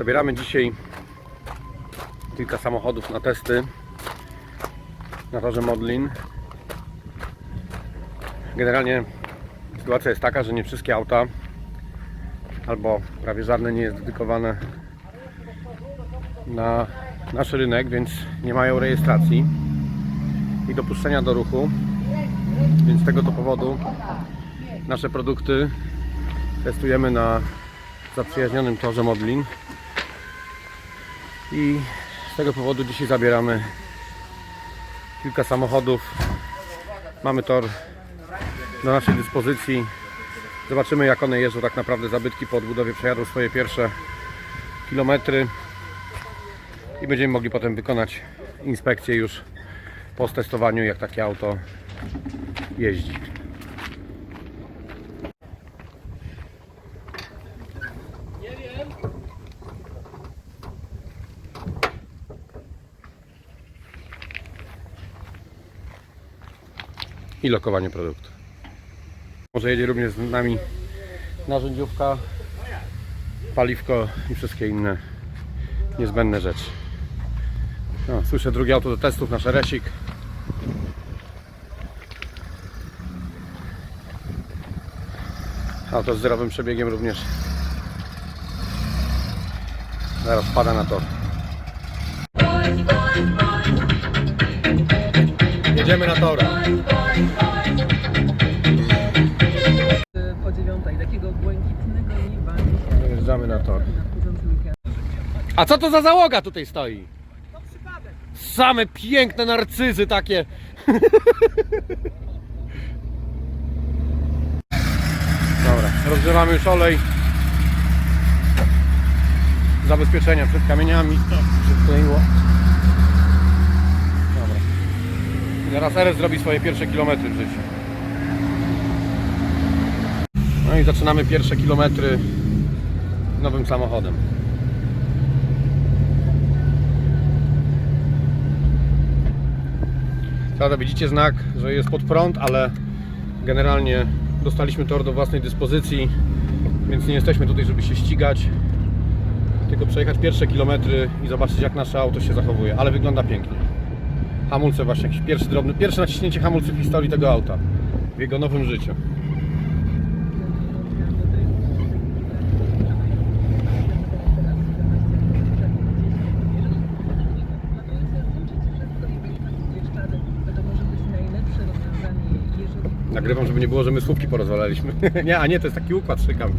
Zabieramy dzisiaj kilka samochodów na testy na torze Modlin. Generalnie sytuacja jest taka, że nie wszystkie auta albo prawie żadne nie jest dedykowane na nasz rynek, więc nie mają rejestracji i dopuszczenia do ruchu. Więc z tego to powodu nasze produkty testujemy na zaprzyjaźnionym torze Modlin i z tego powodu dzisiaj zabieramy kilka samochodów. Mamy tor do naszej dyspozycji. Zobaczymy jak one jeżdżą tak naprawdę zabytki po odbudowie przejadą swoje pierwsze kilometry i będziemy mogli potem wykonać inspekcję już po testowaniu jak takie auto jeździ. I lokowanie produktu. Może jedzie również z nami narzędziówka, paliwko i wszystkie inne niezbędne rzeczy. No, słyszę drugie auto do testów, nasz resik. Auto z zerowym przebiegiem również. Zaraz pada na tor. Jedziemy na tora. po dziewiątej, takiego błękitnego nieba dzisiaj Jeżdżamy na tor. weekend. A co to za załoga tutaj stoi? Same piękne narcyzy takie. Dobra, rozgrzewamy już olej. Zabezpieczenia przed kamieniami. Przykleiło. Dobra. I Zaraz RS zrobi swoje pierwsze kilometry w życiu. No i zaczynamy pierwsze kilometry nowym samochodem. Prawda, widzicie znak, że jest pod prąd, ale generalnie dostaliśmy tor do własnej dyspozycji, więc nie jesteśmy tutaj, żeby się ścigać, tylko przejechać pierwsze kilometry i zobaczyć jak nasze auto się zachowuje, ale wygląda pięknie. Hamulce właśnie, jakiś pierwszy drobny, pierwsze naciśnięcie hamulcy w historii tego auta, w jego nowym życiu. Nagrywam, żeby nie było, że my słówki porozwalaliśmy. nie, a nie, to jest taki układ, szykam.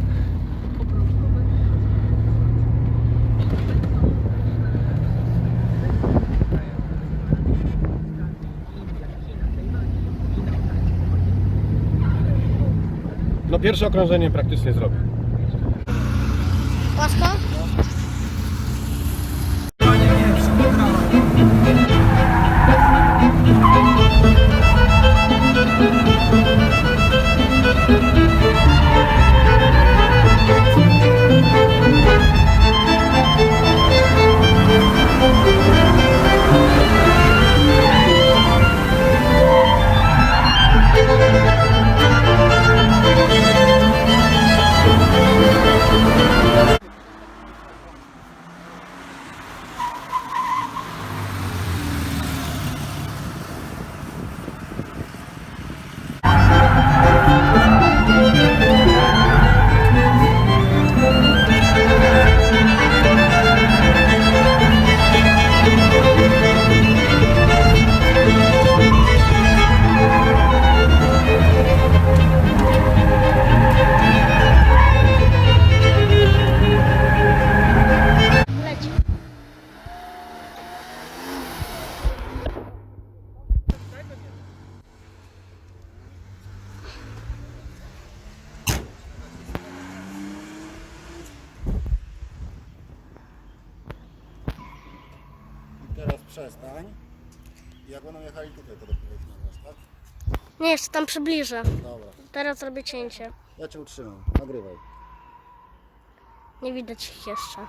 Pierwsze okrążenie praktycznie zrobię. Płasko? Przestań. I Jak będą jechali tutaj, to dopiero ich nagrasz, tak? Nie, jeszcze tam przybliżę. Dobra. Teraz robię cięcie. Ja cię utrzymam. Nagrywaj. Nie widać ich jeszcze.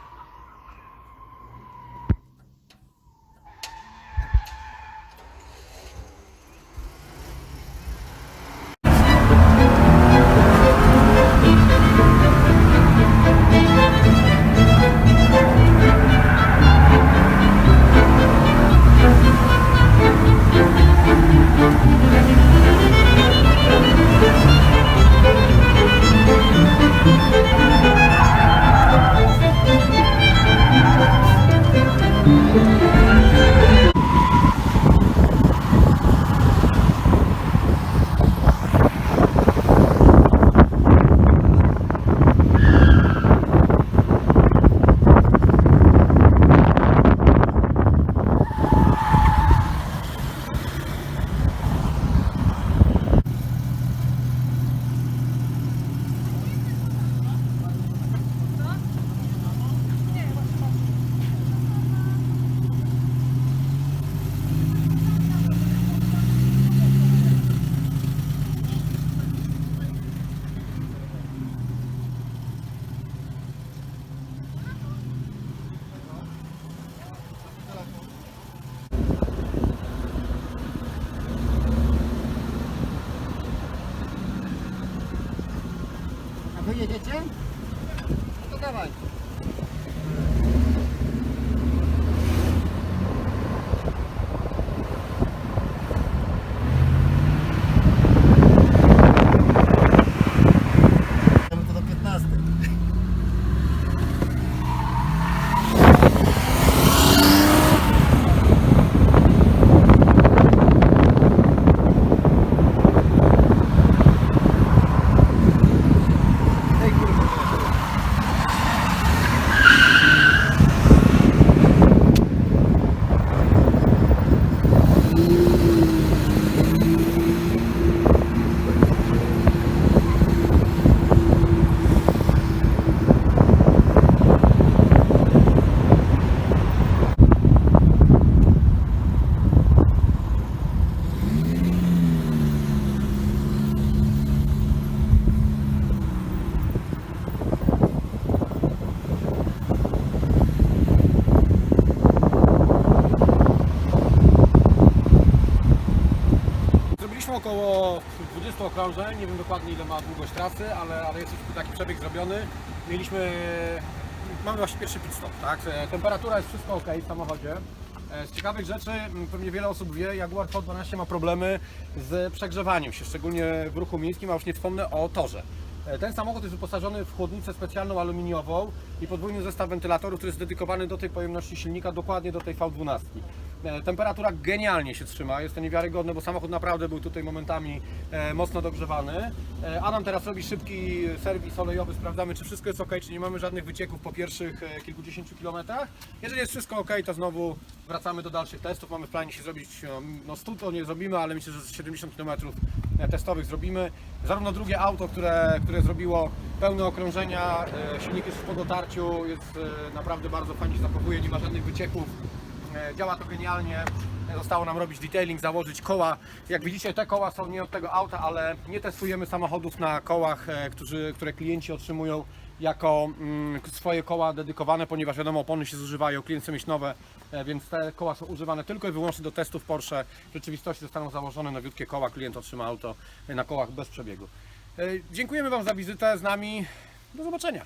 Zrobiliśmy około 20 okrążeń, nie wiem dokładnie ile ma długość trasy, ale, ale jest już taki przebieg zrobiony. Mieliśmy, mamy właśnie pierwszy pit stop, tak? E, Temperatura jest wszystko ok w samochodzie. E, Z ciekawych rzeczy, pewnie wiele osób wie, Jaguar V12 ma problemy z przegrzewaniem się, szczególnie w ruchu miejskim, a już nie wspomnę o torze. E, Ten samochód jest wyposażony w chłodnicę specjalną aluminiową i podwójny zestaw wentylatorów, który jest dedykowany do tej pojemności silnika, dokładnie do tej V12. E, Temperatura genialnie się trzyma, jest to niewiarygodne, bo samochód naprawdę był tutaj momentami e, mocno dogrzewany. E, Adam teraz robi szybki serwis olejowy, sprawdzamy czy wszystko jest ok, czy nie mamy żadnych wycieków po pierwszych kilkudziesięciu kilometrach. Jeżeli jest wszystko ok, to znowu wracamy do dalszych testów. Mamy w planie się zrobić, no, no 100 to nie zrobimy, ale myślę, że z 70 km testowych zrobimy. Zarówno drugie auto, które, które zrobiło pełne okrążenia, silnik jest po dotarciu, jest naprawdę bardzo fajnie się zachowuje, nie ma żadnych wycieków. E, Działa to genialnie. Zostało nam robić detailing, założyć koła. Jak widzicie, te koła są nie od tego auta, ale nie testujemy samochodów na kołach, e, którzy, które klienci otrzymują jako mm, swoje koła dedykowane, ponieważ wiadomo, opony się zużywają, klient chce mieć nowe, e, więc te koła są używane tylko i wyłącznie do testów Porsche. W rzeczywistości zostaną założone nowiutkie koła, klient otrzyma auto na kołach bez przebiegu. Dziękujemy Wam za wizytę z nami. Do zobaczenia.